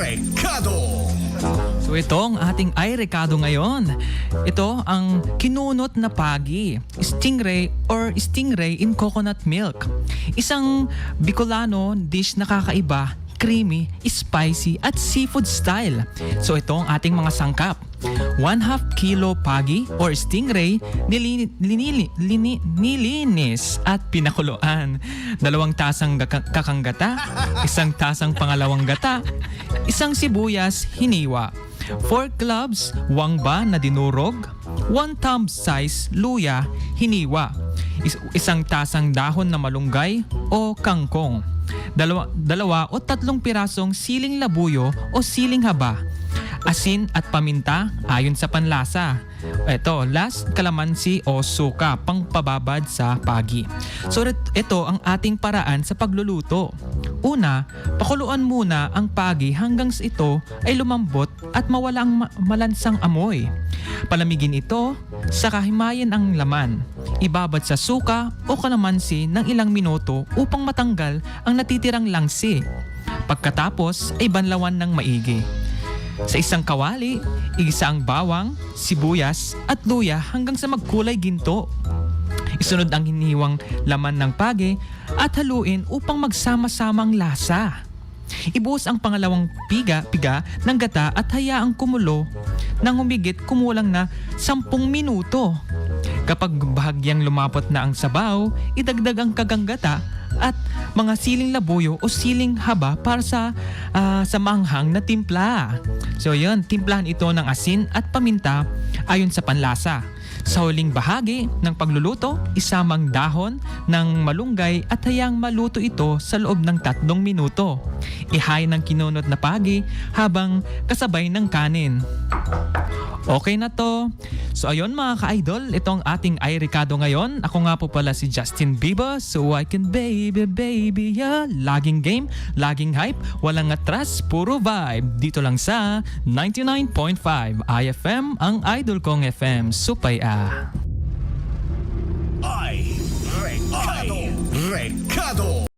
Recado. So ito ang ating ay rekado ngayon. Ito ang kinunot na pagi, stingray or stingray in coconut milk. Isang Bicolano dish na kakaiba, creamy, spicy at seafood style. So ito ang ating mga sangkap. 1 half kilo pagi or stingray nilini, linili, lini, nilinis at pinakuluan. Dalawang tasang gaka- kakanggata, isang tasang pangalawang gata, isang sibuyas hiniwa, 4 cloves wangba na dinurog, 1 thumb size luya hiniwa, is- isang tasang dahon na malunggay o kangkong, dalawa, dalawa o tatlong pirasong siling labuyo o siling haba, asin at paminta ayon sa panlasa. Ito, last kalamansi o suka pang pababad sa pagi. So ito ang ating paraan sa pagluluto. Una, pakuluan muna ang pagi hanggang ito ay lumambot at mawala ang ma- malansang amoy. Palamigin ito, saka himayin ang laman. Ibabad sa suka o kalamansi ng ilang minuto upang matanggal ang natitirang langsi. Pagkatapos ay banlawan ng maigi. Sa isang kawali, igisa ang bawang, sibuyas at luya hanggang sa magkulay ginto. Isunod ang hiniwang laman ng page at haluin upang magsama-samang lasa. Ibuhos ang pangalawang piga, piga ng gata at hayaang kumulo nang humigit kumulang na 10 minuto. Kapag bahagyang lumapot na ang sabaw, idagdag ang kaganggata at mga siling labuyo o siling haba para sa ah, sa manghang na timpla. So yun, timplahan ito ng asin at paminta ayon sa panlasa. Sa huling bahagi ng pagluluto, isamang dahon ng malunggay at hayang maluto ito sa loob ng tatlong minuto. Ihay ng kinunot na pagi habang kasabay ng kanin. Okay na to. So ayun mga ka-idol, itong ating ay Ricardo ngayon. Ako nga po pala si Justin Bieber. So I can baby, baby, yeah. Laging game, laging hype, walang atras, puro vibe. Dito lang sa 99.5 IFM, ang idol kong FM. Supay ah. Ay, Recado. Recado.